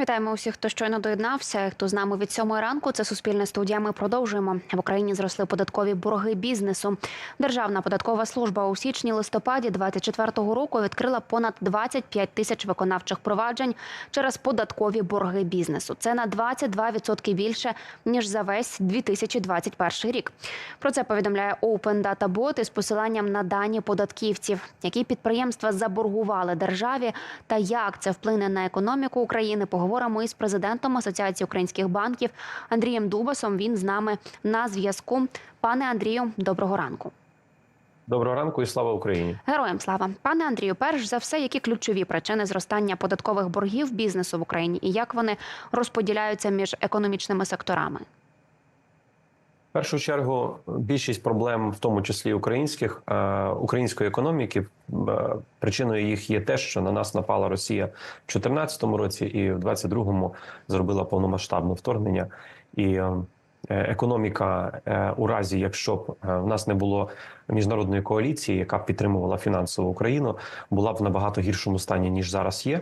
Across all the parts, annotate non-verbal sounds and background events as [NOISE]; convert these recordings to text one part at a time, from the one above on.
Вітаємо усіх, хто щойно доєднався. Хто з нами від сьомої ранку? Це суспільне студія. Ми продовжуємо. В Україні зросли податкові борги бізнесу. Державна податкова служба у січні-листопаді 2024 року відкрила понад 25 тисяч виконавчих проваджень через податкові борги бізнесу. Це на 22% більше ніж за весь 2021 рік. Про це повідомляє Open Data Bot із посиланням на дані податківців, які підприємства заборгували державі та як це вплине на економіку України. Поговоримо із президентом Асоціації українських банків Андрієм Дубасом. Він з нами на зв'язку. Пане Андрію, доброго ранку. Доброго ранку і слава Україні. Героям слава, пане Андрію. Перш за все, які ключові причини зростання податкових боргів бізнесу в Україні і як вони розподіляються між економічними секторами? В першу чергу більшість проблем, в тому числі українських е, української економіки, е, причиною їх є те, що на нас напала Росія в 2014 році, і в 2022 зробила повномасштабне вторгнення. І е, економіка, е, у разі якщо б е, в нас не було міжнародної коаліції, яка б підтримувала фінансово Україну, була б в набагато гіршому стані ніж зараз є.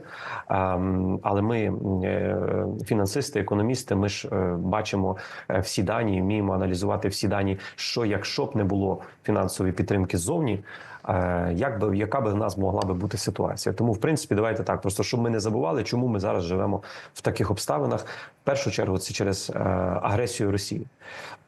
Ем, Але ми, е, фінансисти, економісти, ми ж е, бачимо е, всі дані, вміємо аналізувати всі дані, що якщо б не було фінансової підтримки ззовні. Е, Як би яка би в нас могла би бути ситуація? Тому, в принципі, давайте так, просто щоб ми не забували, чому ми зараз живемо в таких обставинах. В першу чергу це через е, агресію Росії.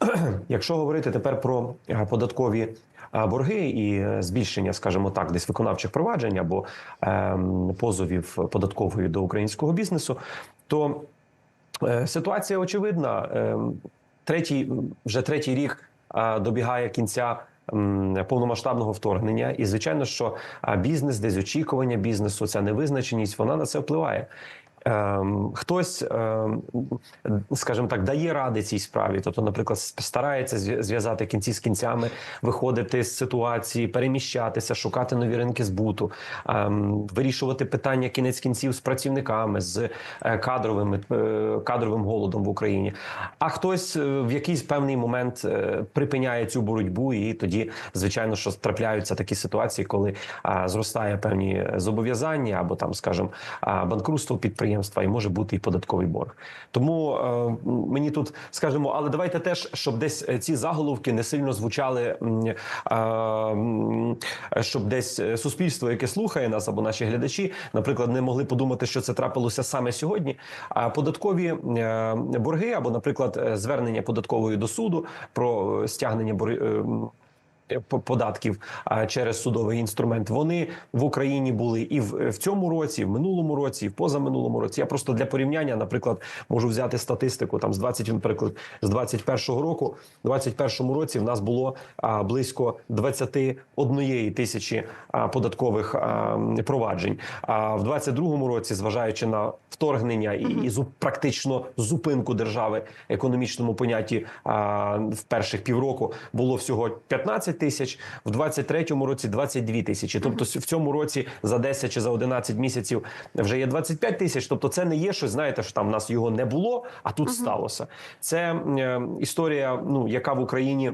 [CLEARS THROAT] Якщо говорити тепер про е, податкові борги і збільшення, скажімо так, десь виконавчих проваджень або ем, позовів податкової до українського бізнесу, то ситуація очевидна. Ем, Третій вже третій рік добігає кінця. Повномасштабного вторгнення, і звичайно, що бізнес, десь очікування бізнесу, ця невизначеність, вона на це впливає. Ем, хтось, ем, скажімо так, дає ради цій справі. Тобто, наприклад, старається зв'я- зв'язати кінці з кінцями, виходити з ситуації, переміщатися, шукати нові ринки збуту, ем, вирішувати питання кінець кінців з працівниками, з е, кадровими е, кадровим голодом в Україні. А хтось е, в якийсь певний момент припиняє цю боротьбу, і тоді, звичайно, що трапляються такі ситуації, коли зростає певні зобов'язання або там, скажімо, банкрутство підприємства, і може бути і податковий борг. Тому е, мені тут скажімо, але давайте теж, щоб десь е, ці заголовки не сильно звучали, м, е, щоб десь е, суспільство, яке слухає нас або наші глядачі, наприклад, не могли подумати, що це трапилося саме сьогодні. А податкові е, борги або, наприклад, е, звернення податкової до суду про е, стягнення бор- е, м, по- податків через судовий інструмент. Вони в Україні були і в, цьому році, і в минулому році, і в позаминулому році. Я просто для порівняння, наприклад, можу взяти статистику там з 20, наприклад, з 21 року. В 21 році в нас було близько 21 тисячі податкових проваджень. А в 22 році, зважаючи на вторгнення і, і практично зупинку держави економічному понятті в перших півроку було всього 15 тисяч, в 23-му році 22 тисячі. Тобто в цьому році за 10 чи за 11 місяців вже є 25 тисяч. Тобто, це не є щось, знаєте, що там в нас його не було, а тут сталося. Це е, історія, ну яка в Україні.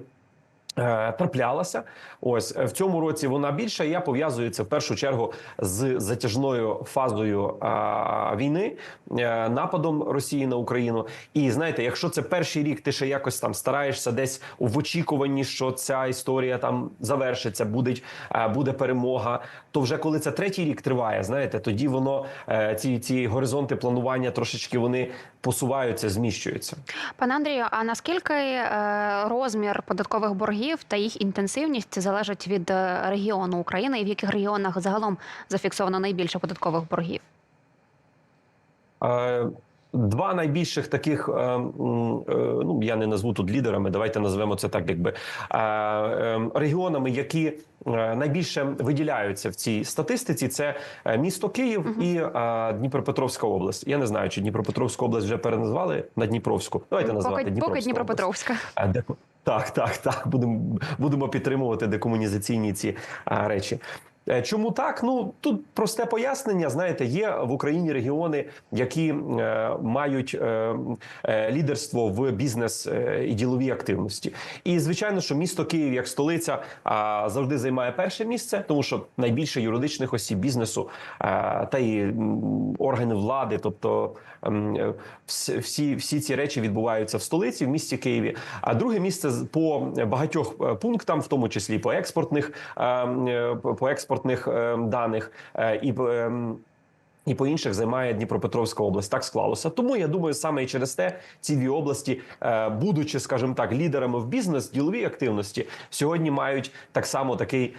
Е, Траплялася, ось в цьому році вона більша. Я пов'язую це в першу чергу з затяжною фазою а, війни, е, нападом Росії на Україну. І знаєте, якщо це перший рік, ти ще якось там стараєшся десь в очікуванні, що ця історія там завершиться, буде, е, буде перемога. То вже коли це третій рік триває, знаєте, тоді воно е, ці, ці горизонти планування трошечки вони посуваються, зміщуються. Пане Андрію, а наскільки е, розмір податкових боргів та їх інтенсивність залежить від е, регіону України, і в яких регіонах загалом зафіксовано найбільше податкових боргів? Два найбільших таких, е, е, ну я не назву тут лідерами. Давайте назвемо це так, якби е, регіонами, які найбільше виділяються в цій статистиці. Це місто Київ і е, Дніпропетровська область. Я не знаю, чи Дніпропетровську область вже переназвали на Дніпровську. Давайте назвати Поки, поки Дніпровська область. Дніпропетровська. Е, Так, так, так. Будемо будемо підтримувати декомунізаційні ці а, речі. Е, Чому так? Ну тут просте пояснення. Знаєте, є в Україні регіони, які е, мають е, е, лідерство в бізнес е, і діловій активності. І звичайно, що місто Київ як столиця завжди займає перше місце, тому що найбільше юридичних осіб бізнесу е, та й органи влади, тобто е, всі, всі ці речі відбуваються в столиці, в місті Києві. А друге місце по багатьох пунктам, в тому числі по експортних е, по експортних ем, даних е, і по, ем, і по інших займає Дніпропетровська область. Так склалося. Тому я думаю, саме і через те ці дві області, е, будучи, скажімо так, лідерами в бізнес, діловій активності, сьогодні мають так само такий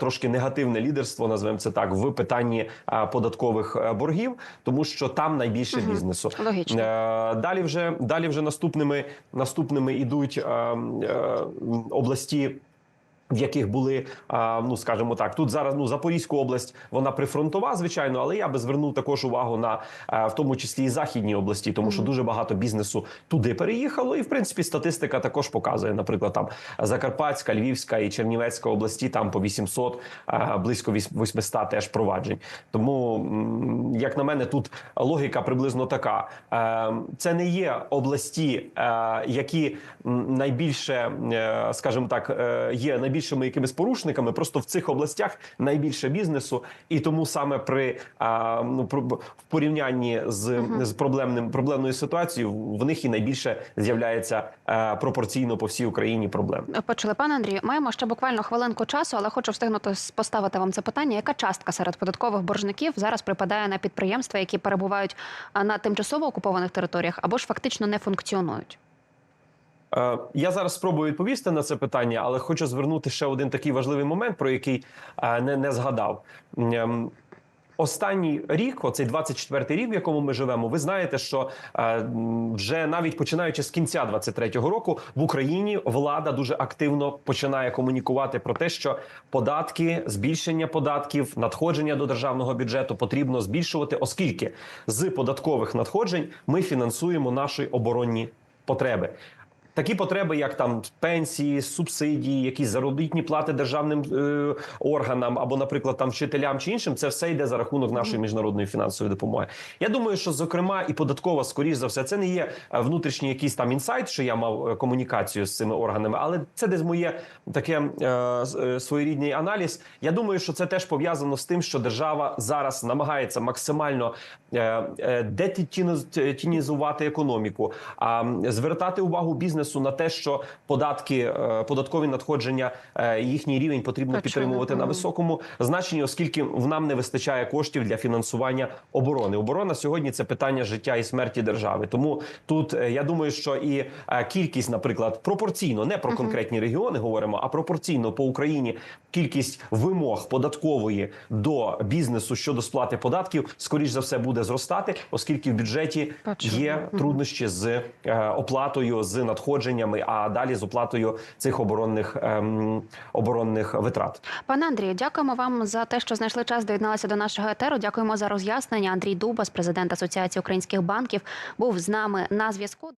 трошки негативне лідерство, назвемо це так, в питанні податкових е, боргів, тому що там найбільше Мгм. бізнесу. Логічно. Е, Далі вже далі вже наступними наступними ідуть е, е, області. В яких були, ну скажімо так, тут зараз ну Запорізька область, вона прифронтова, звичайно, але я би звернув також увагу на е, в тому числі і західні області, тому що дуже багато бізнесу туди переїхало. І в принципі статистика також показує, наприклад, там Закарпатська, Львівська і Чернівецька області, там по 800, е, близько віс- 800 теж проваджень. Тому, як на мене, тут логіка приблизно така: Е, це не є області, які найбільше, скажімо так, є найбільшими якимись порушниками. Просто в цих областях найбільше бізнесу, і тому саме при е, ну про- в порівнянні з, Мгм. з проблемним проблемною ситуацією, в них і найбільше з'являється пропорційно по всій Україні проблем. Почули, пане Андрію, маємо ще буквально хвилинку часу, але хочу встигнути поставити вам це питання. Яка частка серед податкових боржників зараз припадає на підприємства, які перебувають на тимчасово окупованих територіях або ж фактично не функціонують? Е, Я зараз спробую відповісти на це питання, але хочу звернути ще один такий важливий момент, про який е, не, не згадав. Ем, Останній рік, оцей 24-й рік, в якому ми живемо, ви знаєте, що е, вже навіть починаючи з кінця 23-го року в Україні влада дуже активно починає комунікувати про те, що податки, збільшення податків, надходження до державного бюджету потрібно збільшувати, оскільки з податкових надходжень ми фінансуємо наші оборонні потреби. Такі потреби, як там пенсії, субсидії, якісь заробітні плати державним е, органам або, наприклад, там вчителям чи іншим, це все йде за рахунок нашої міжнародної фінансової допомоги. Я думаю, що зокрема і податкова, скоріш за все, це не є е, внутрішній якийсь там інсайт, що я мав е, комунікацію з цими органами, але це десь моє таке е, е, своєрідний аналіз. Я думаю, що це теж пов'язано з тим, що держава зараз намагається максимально е, е, детінізувати економіку, а звертати увагу бізнесу на те, що податки, е, податкові надходження, е, їхній рівень потрібно Почули. підтримувати на високому значенні, оскільки в нам не вистачає коштів для фінансування оборони. Оборона сьогодні це питання життя і смерті держави. Тому тут е, я думаю, що і кількість, наприклад, пропорційно не про конкретні регіони говоримо, а пропорційно по Україні кількість вимог податкової до бізнесу щодо сплати податків, скоріш за все, буде зростати, оскільки в бюджеті є труднощі з оплатою, з надходженнями, а далі з оплатою цих оборонних ем, оборонних витрат. Пане Андрію, дякуємо вам за те, що знайшли час, доєдналися до нашого етеру. Дякуємо за роз'яснення. Андрій Дубас, президент Асоціації українських банків, був з нами на зв'язку.